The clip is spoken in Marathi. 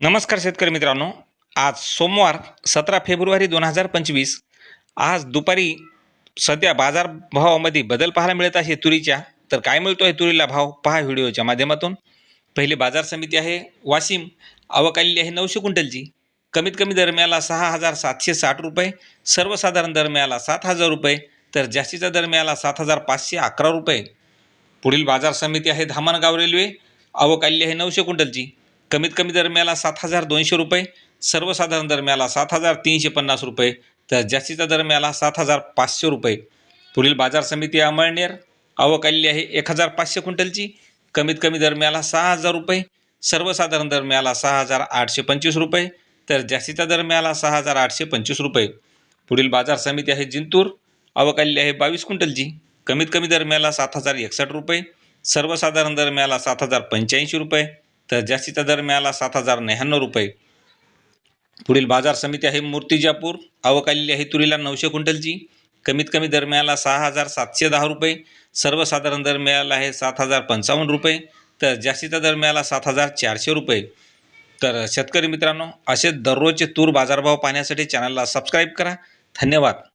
नमस्कार शेतकरी मित्रांनो. आज सोमवार सतरा फेब्रुवारी दोन हजार पंचवीस. आज दुपारी सध्या बाजारभावामध्ये बदल पाहायला मिळत आहे तुरीच्या. तर काय मिळतो आहे तुरीला भाव? पहा व्हिडिओच्या माध्यमातून. पहिली बाजार समिती आहे वाशिम. आवक आलेली आहे नऊशे क्विंटलची. कमीत कमी दर मिळाला सहा हजार सातशे साठ रुपये. सर्वसाधारण दर मिळाला सात हजार रुपये. तर जास्तीचा दर मिळाला सात हजार पाचशे अकरा रुपये. पुढील बाजार समिती आहे धामणगाव रेल्वे. आवक आलेली आहे नऊशे क्विंटलची. कमीत कमी दरम्याला सात हजार दोनशे रुपये सर्वसाधारण दरम्याला सात हजार तीनशे पन्नास रुपये तर जास्तीचा दरम्याला सात हजार पाचशे रुपये. पुढील बाजार समिती अमळनेर आवक आलेली आहे एक हजार पाचशे क्विंटलची. कमीत कमी दरम्याला सहा हजार रुपये सर्वसाधारण दरम्याला सहा हजार आठशे पंचवीस रुपये तर जास्तीचा दरम्याला सहा हजार आठशे पंचवीस रुपये. पुढील बाजार समिती आहे जिंतूर आवक आलेली आहे बावीस क्विंटलची. कमीत कमी दरम्याला सात हजार एकसष्ट रुपये सर्वसाधारण दरम्याला सात हजार पंच्याऐंशी रुपये तर जास्तीचा दर मिळाला सात हजार न्याण्णव रुपये. पुढील बाजार समिती आहे मूर्तिजापूर आवक आलेली आहे तुरीला नऊशे क्विंटलची. कमीत कमी दर मिळाला सहा हजार सातशे दहा रुपये. सर्वसाधारण दर मिळाला आहे सात हजार पंचावन्न रुपये. तर जास्तीचा दर मिळाला सात हजार चारशे रुपये. तर शेतकरी मित्रांनो असे दररोजचे तूर बाजारभाव पाहण्यासाठी चॅनलला सबस्क्राईब करा. धन्यवाद.